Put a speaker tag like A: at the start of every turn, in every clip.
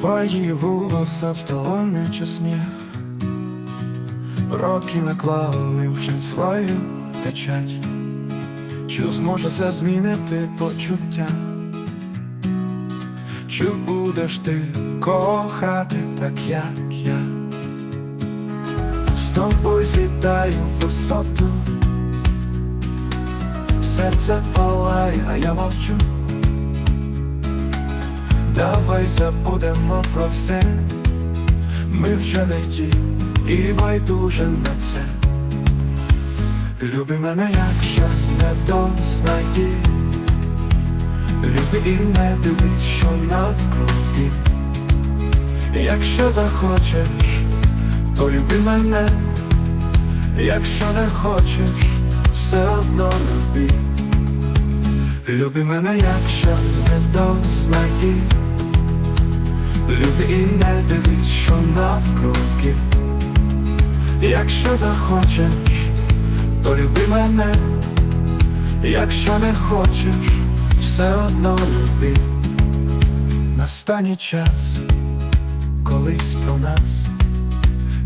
A: Твої волоса встало наче сніг Роки наклали вже свою печать Чи зможе це змінити почуття? Чи будеш ти кохати так, як я? З тобою злітаю висоту Серце палає, а я мовчу Давай забудемо про все. Ми вже не ті і байдуже на це. Люби мене, якщо не до знаки. Люби і не дивись, що навкруги. Якщо захочеш, то люби мене. Якщо не хочеш, все одно люби. Люби мене, якщо не до знаки Люби і не дивись, що навкруги. Якщо захочеш, то люби мене. Якщо не хочеш, все одно люби. Настане час, колись про нас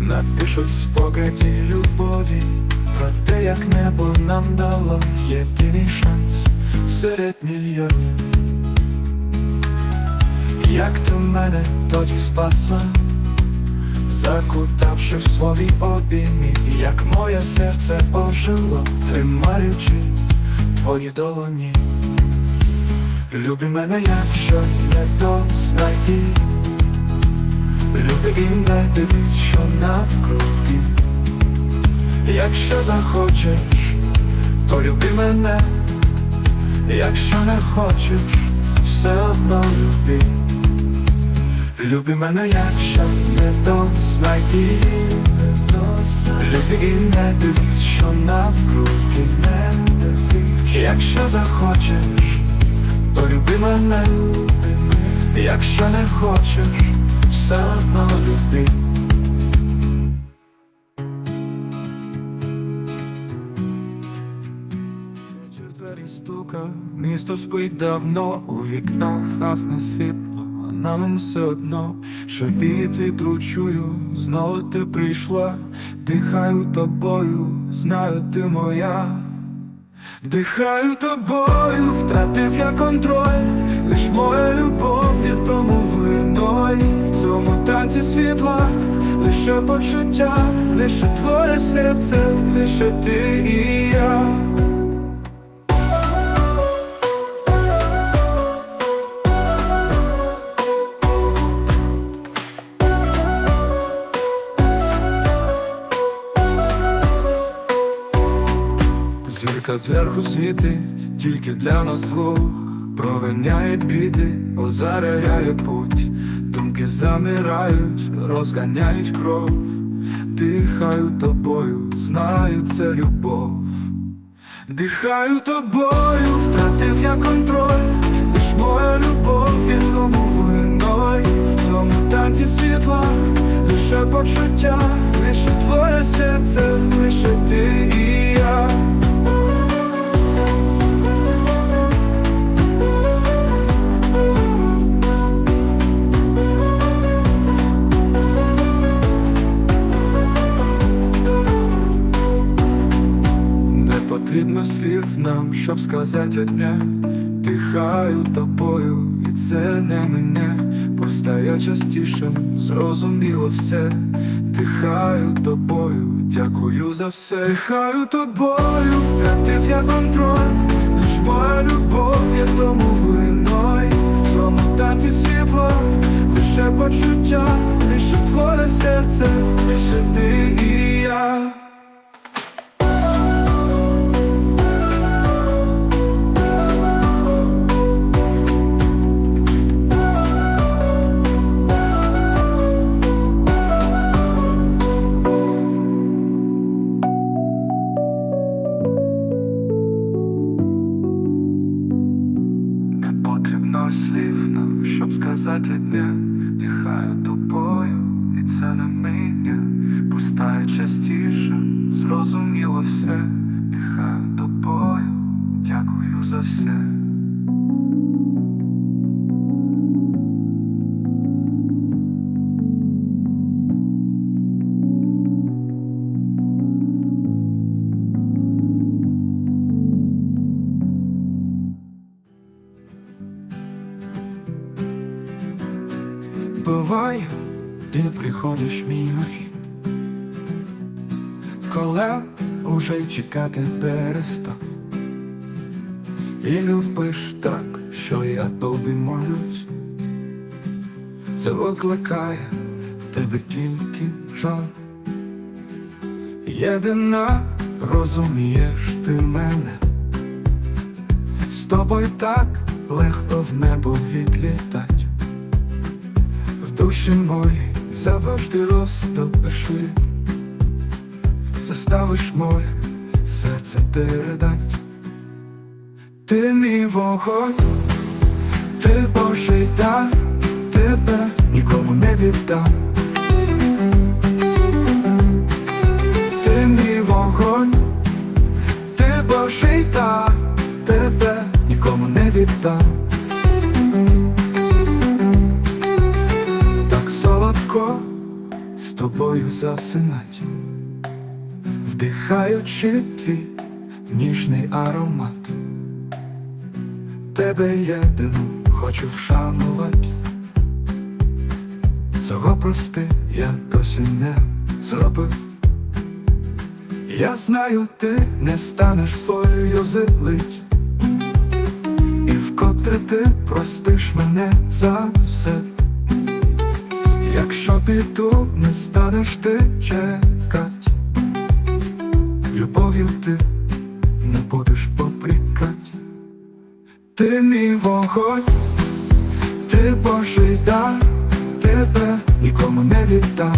A: Напишуть спогаді любові Про те, як небо нам дало єдиний шанс серед мільйонів Як ти мене тоді спасла, закутавши в свої обіймі, як моє серце ожило, тримаючи твої долоні. Люби мене, якщо не до знаки Люби і не дивись, що навкруги. Якщо захочеш, то люби мене. Якщо не хочеш, все одно люби Люби мене, якщо не до знаки Люби і не дивись, що навкруги не дивись. Якщо захочеш, то люби мене. Якщо не хочеш, одно люби. Двері стука, місто спить давно у вікнах гасне світло, а нам все одно, що від вітру чую, знову ти прийшла, дихаю тобою, знаю ти моя. Дихаю тобою, втратив я контроль, лиш моя любов є тому виною В цьому танці світла, лише почуття, лише твоє серце, лише ти і я. Зверху світить, тільки для нас двох. Провиняє біди, озаряє путь. Думки замирають, розганяють кров. Дихаю тобою, знаю це любов. Дихаю тобою, втратив я контроль. Лиш моя любов є тому виною. В цьому танці світла, лише почуття, лише твоє серце, щоб сказати одне Дихаю тобою, і це не мене. Просто я частіше зрозуміло все. Дихаю тобою, дякую за все. Дихаю тобою, втратив я контроль. Лиш моя любов є тому виною В цьому танці світло, лише почуття, лише твоє серце, лише ти і Буває, ти приходиш мимо хід Коли уже чекати перестав. І любиш так, що я тобі молюсь. Це викликає в тебе тільки жаль. Єдина розумієш ти мене. З тобою так легко в небо відлітать Душі моїй завжди розтопиш Заставиш моє серце передать. Ти мій вогонь, ти Божий дар, тебе нікому не віддам. Ти мій вогонь, ти Божий дар, тебе нікому не віддам. Солодко з тобою засинать, вдихаючи твій ніжний аромат. Тебе єдину хочу вшанувати. Цього прости я досі не зробив. Я знаю, ти не станеш свою злить І вкотре ти простиш мене за все Якщо піду, не станеш ти чекать. Любов'ю ти не будеш попрікать. Ти мій вогонь, ти Божий дар, тебе нікому не віддам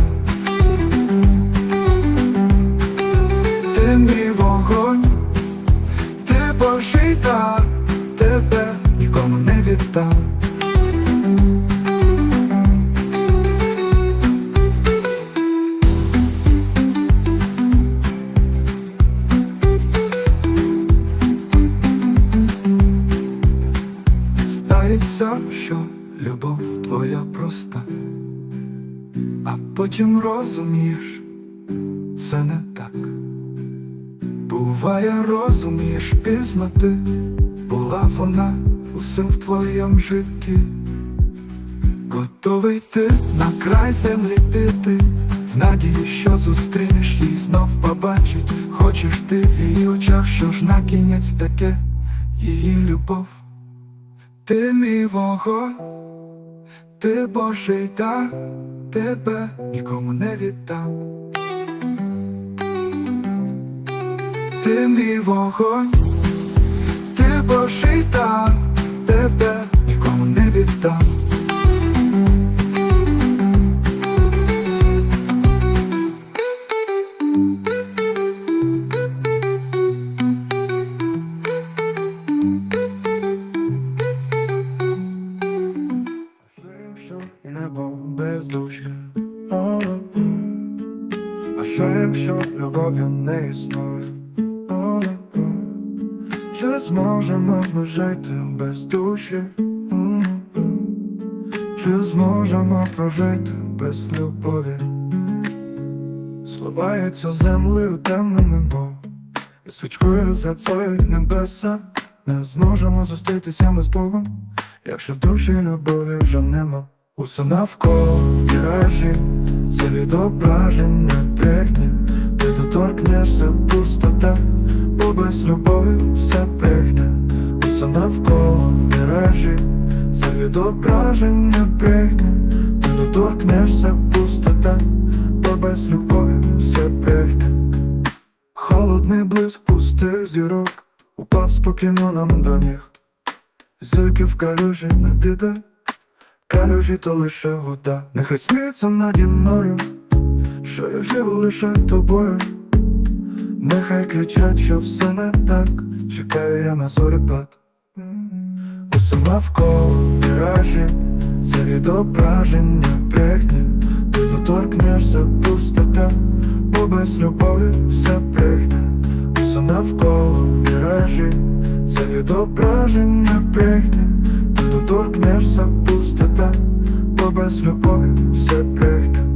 A: розумієш, пізно ти була вона усім в твоєму житті. Готовий ти на край землі піти, в надії, що зустрінеш її знов побачить. Хочеш ти в її очах, що ж на кінець таке її любов. Ти мій вогонь, ти Божий дар, тебе нікому не віддам. Ти мій вогонь, ти Божий там, тебе нікому не віддам. Чи зможемо прожити без любові? Сливається землею темне небо, і свічкою згацають небеса. Не зможемо зустрітися ми з Богом, якщо в душі любові вже нема. Усе навколо міражі, це відображення брехні, ти доторкнешся пустота, бо без любові все брехня. Усе навколо міражі, це відображення брехні, ти доторкнешся пустота, бо без любові все брехня. Холодний блиск пустих зірок Упав спокійно нам до ніг. Зірки в калюжі не піде Калюжі то лише вода. Нехай сміється наді мною Що я живу лише тобою. Нехай кричать, що все не так. Чекаю я на зорепад Усе навколо міражі Це відображення брехні. Ти доторкнешся пустота Бо без любові все брехня. Усе навколо міражі Це відображення брехні. Ти доторкнешся пустота Бо без любові все брехня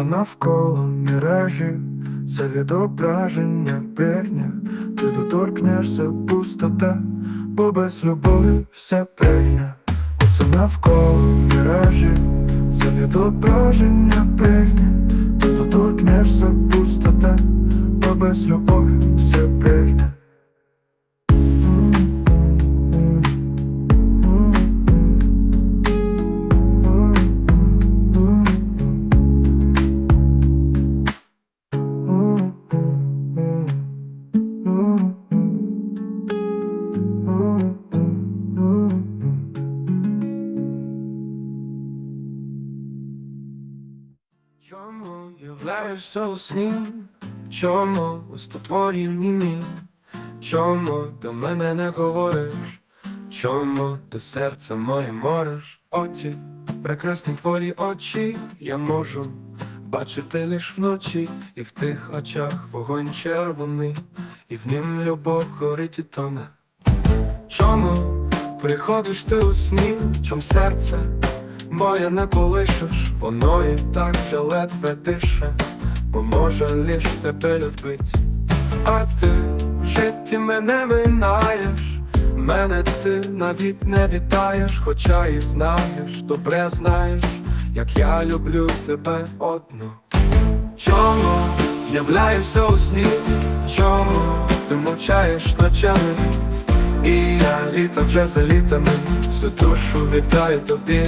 A: м. Навколо міражі, це відображення брехня, ти доторкнешся пустота, бо без любові все брехня, усе навколо міражі, це відображення брехня, ти доторкнешся пустота, бо без любові все брехня. Чому являєшся у сні? Чому уста твої німі? Чому до мене не говориш? Чому ти серце моє мориш? Оті, прекрасні твої очі, я можу бачити лиш вночі, і в тих очах вогонь червоний, і в нім любов горить і тоне. Чому приходиш ти у сні, чом серце моє не колишеш, воно і так же ледве дише, бо може лиш тебе любить. А ти в житті мене минаєш, мене ти навіть не вітаєш, хоча і знаєш, добре знаєш, як я люблю тебе одну. Чому являєшся у сні? Чому ти мовчаєш ночами? І я літа вже за літами всю душу віддаю тобі.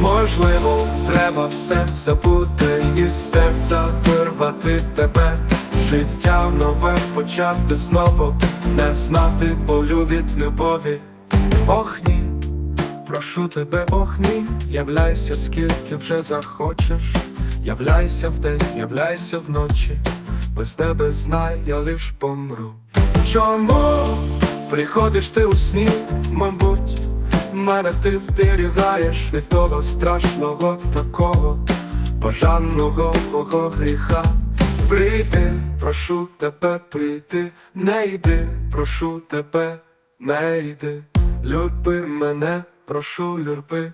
A: Можливо, треба все забути із серця вирвати тебе, життя нове почати знову, не знати болю від любові. Ох ні, прошу тебе, ох ні, являйся, скільки вже захочеш, являйся вдень, являйся вночі, без тебе знай, я лиш помру. Чому приходиш ти у сні, мабуть? Мене ти вберігаєш від того страшного такого бажаного гріха. Прийди, прошу тебе прийти, не йди, прошу тебе, не йди, люби мене, прошу люби.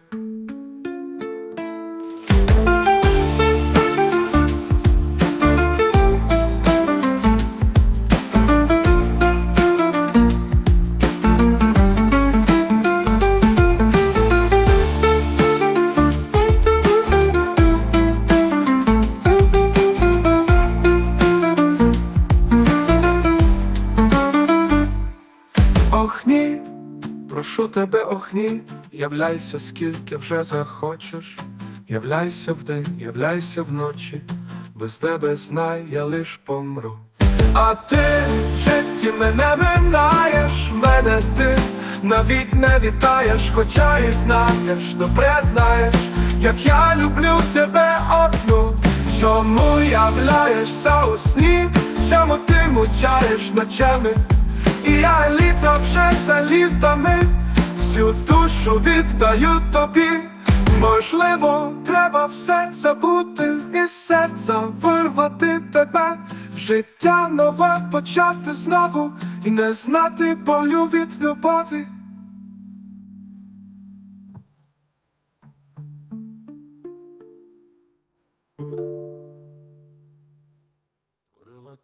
A: Прошу тебе, ох ні, являйся, скільки вже захочеш, являйся вдень, являйся вночі, без тебе знай, я лиш помру. А ти в житті мене минаєш, мене ти навіть не вітаєш, хоча і знаєш, добре знаєш, як я люблю тебе одну. Чому являєшся у сні? Чому ти мучаєш ночами? І я літо вже за літами всю душу віддаю тобі. Можливо, треба все забути із серця вирвати тебе, життя нове почати знову і не знати болю від любові.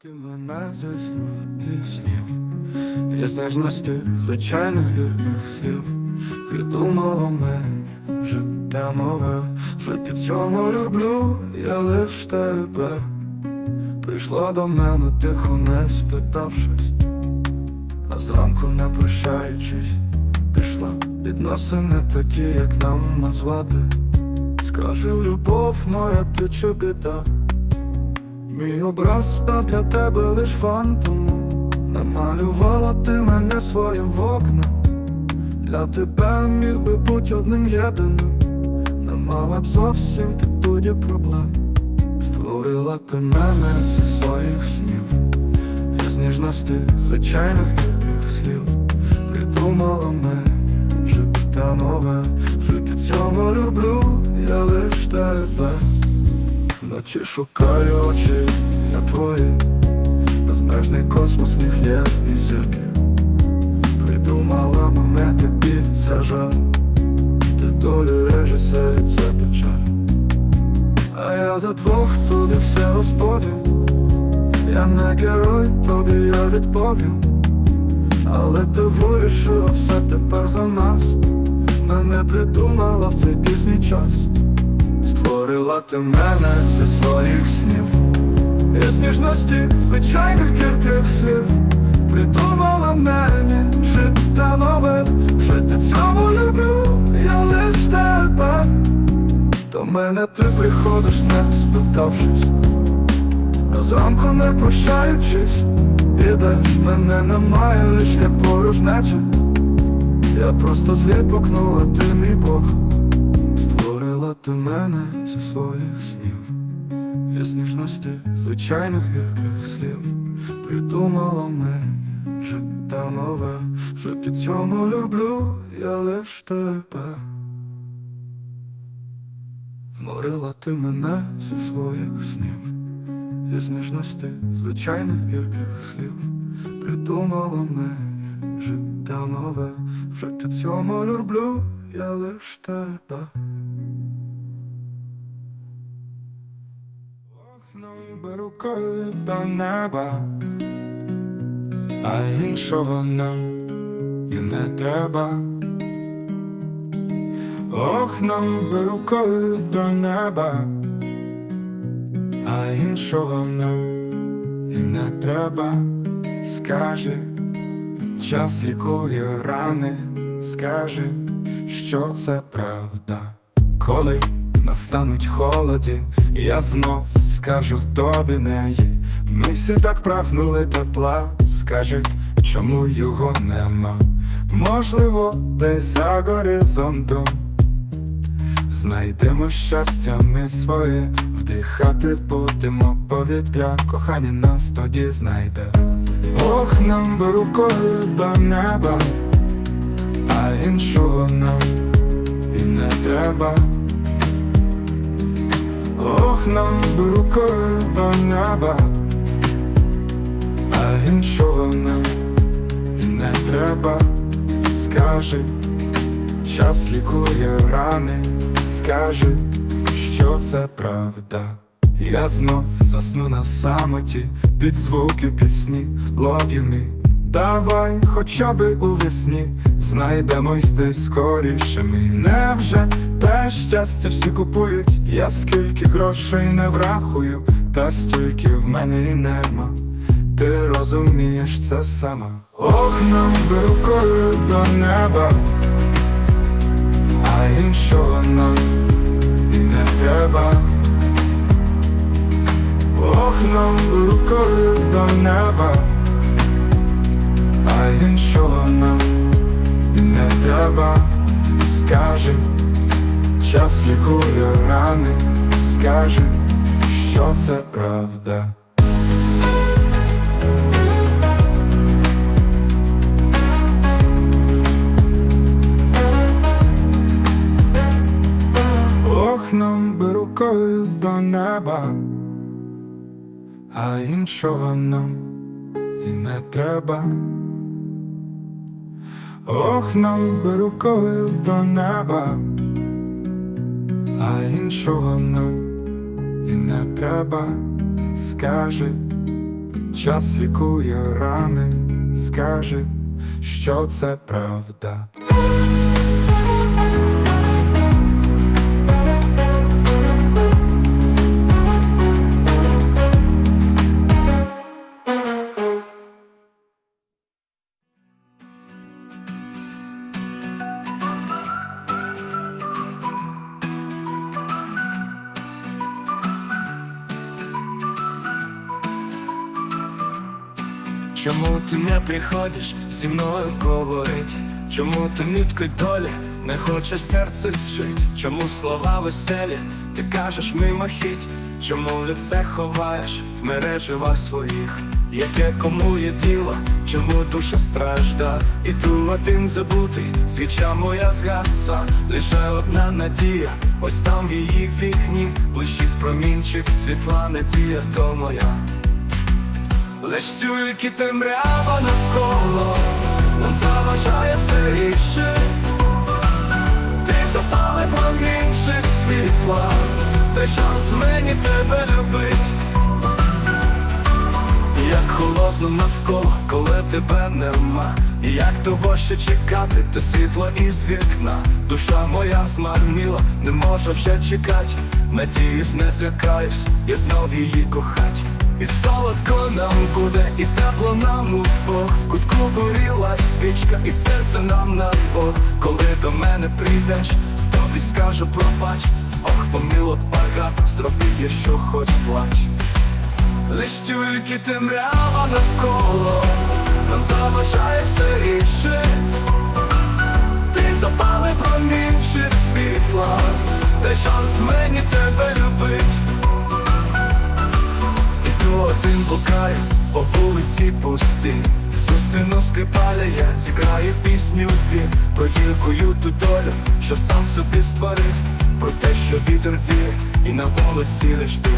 A: Ти мене зі своїх снів Я знаєш насті звичайних вірних слів Придумала мені життя нове Вже ти в цьому люблю, я лиш тебе Прийшла до мене тихо, не спитавшись А зранку не прощаючись Пішла відносини такі, як нам назвати Скажи, любов моя, ти чи біда Мій образ став для тебе лиш фантомом Намалювала ти мене своїм вокном. Для тебе міг би бути одним єдиним. Не мала б зовсім ти тоді проблем. Створила ти мене зі своїх снів. Із ніжності звичайних вірних слів. Придумала мені життя нове. Жити цьому люблю, я лиш тебе. Вночі шукаю очі, я твої Безмежний космос в них є і зірки Придумала мене тобі, це Ти долю режисер, і це печаль А я за двох тобі все розповім Я не герой, тобі я відповім. Але ти вирішила все тепер за нас. Мене придумала в цей пізній час. Створила ти мене зі своїх снів. Із ніжності звичайних гірких слів. Придумала мені життя нове, що ти цьому люблю, я лиш тебе. До мене ти приходиш, не спитавшись, зранку не прощаючись, ідеш, мене немає, лиш я порожнеча. Я просто зліпокнула, ти мій Бог, створила ти мене зі своїх снів. Із ніжності звичайних гірких слів Придумала мені життя нове, що під цьому люблю я лиш тебе. Зморила ти мене зі своїх снів, із ніжності звичайних гірких слів Придумала мені життя нове, що під цьому люблю я лиш тебе. Окном рукою до неба, а іншого нам і не треба. Окном беру рукою до неба, а іншого нам і не треба. Скаже, час лікує рани, скаже, що це правда. Коли настануть холоді, я знов скажу тобі неї. Ми всі так прагнули тепла, скаже, чому його нема. Можливо, десь за горизонтом Знайдемо щастя ми своє, вдихати будемо повітря, кохання нас тоді знайде. Ох, нам би рукою до неба, а іншого нам і не треба. Ох, нам би рукою до неба, а іншого нам і не треба. Скажи, час лікує рани, скажи, що це правда. Я знов засну на самоті під звуки пісні me Давай хоча би у весні Знайдемось десь скоріше ми Невже те щастя всі купують. Я скільки грошей не врахую Та стільки в мене і нема. Ти розумієш це сама. Ох, нам би рукою до неба А іншого нам і не треба. Ох, нам рукою до неба, а іншого нам і не треба. Скажи, час лікує рани, скажи, що це правда. Ох, нам би рукою до неба а іншого нам і не треба. Ох, нам би рукою до неба, а іншого нам і не треба. Скажи, час лікує рани, скажи, що це правда.
B: Приходиш зі мною говорить? Чому ти нитки долі не хочеш серце зшить? Чому слова веселі, ти кажеш мимохідь? Чому лице ховаєш в мереживах своїх? Яке кому є діло, чому душа стражда? І ту один забутий, свіча моя згаса, лише одна надія, ось там в її вікні, блищить промінчик, світла надія, то моя. Лиш тільки темрява навколо нам заважає все інше Ти запали промінчик світла, дай шанс мені тебе любить як холодно навколо, коли тебе нема. І як довго ще чекати, те світло із вікна. Душа моя змарніла, не може вже чекать. Надіюсь, не злякаюсь, я знов її кохать. І солодко нам буде, і тепло нам удвох В кутку горіла свічка, і серце нам на двох. Коли до мене прийдеш, тобі скажу пробач. Ох, помилок багато, зроби я що хоч плач. Лиш тільки темрява навколо Нам заважає все ріше Ти запали промінчик світла. Дай шанс мені тебе любить Один блукаю по вулиці пусті. Зустріну скрипаля, я зіграю пісню він Про гіркою ту долю, що сам собі створив. Про те, що вітер віє, і на вулиці лиш ти.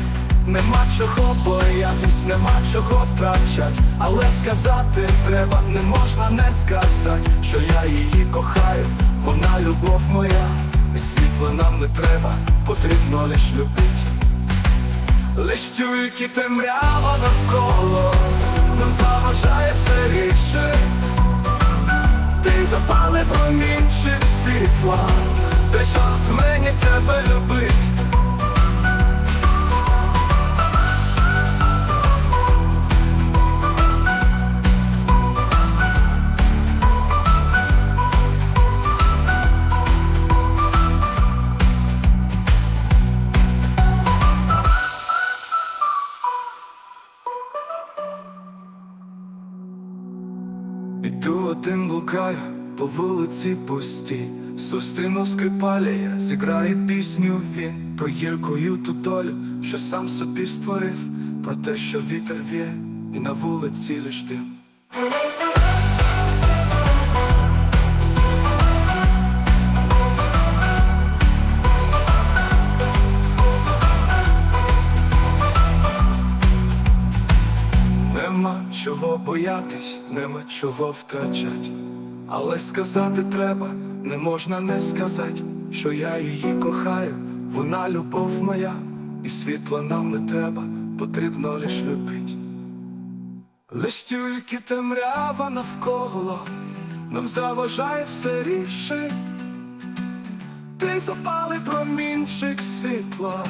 B: Нема чого боятись, нема чого втрачать. Але сказати треба, не можна не сказати Що я її кохаю, вона любов моя І світла нам не треба, потрібно лиш любить Лиш тільки темрява навколо. Нам заважає все ріше Ти запали промінчик світла. Де час мені тебе любить блукаю по вулиці пусті Зустріну скрипаля, я зіграю пісню він Про гіркою ту долю, що сам собі створив Про те, що вітер вє, і на вулиці лиш дим Нема чого боятись, нема чого втрачать. Але сказати треба, не можна не сказати, що я її кохаю, вона любов моя, і світла нам не треба, потрібно лиш любить. Лиш тільки темрява навколо, нам заважає все ріше. Ти запали промінчик світла,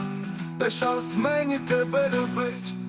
B: дай шанс мені тебе любить.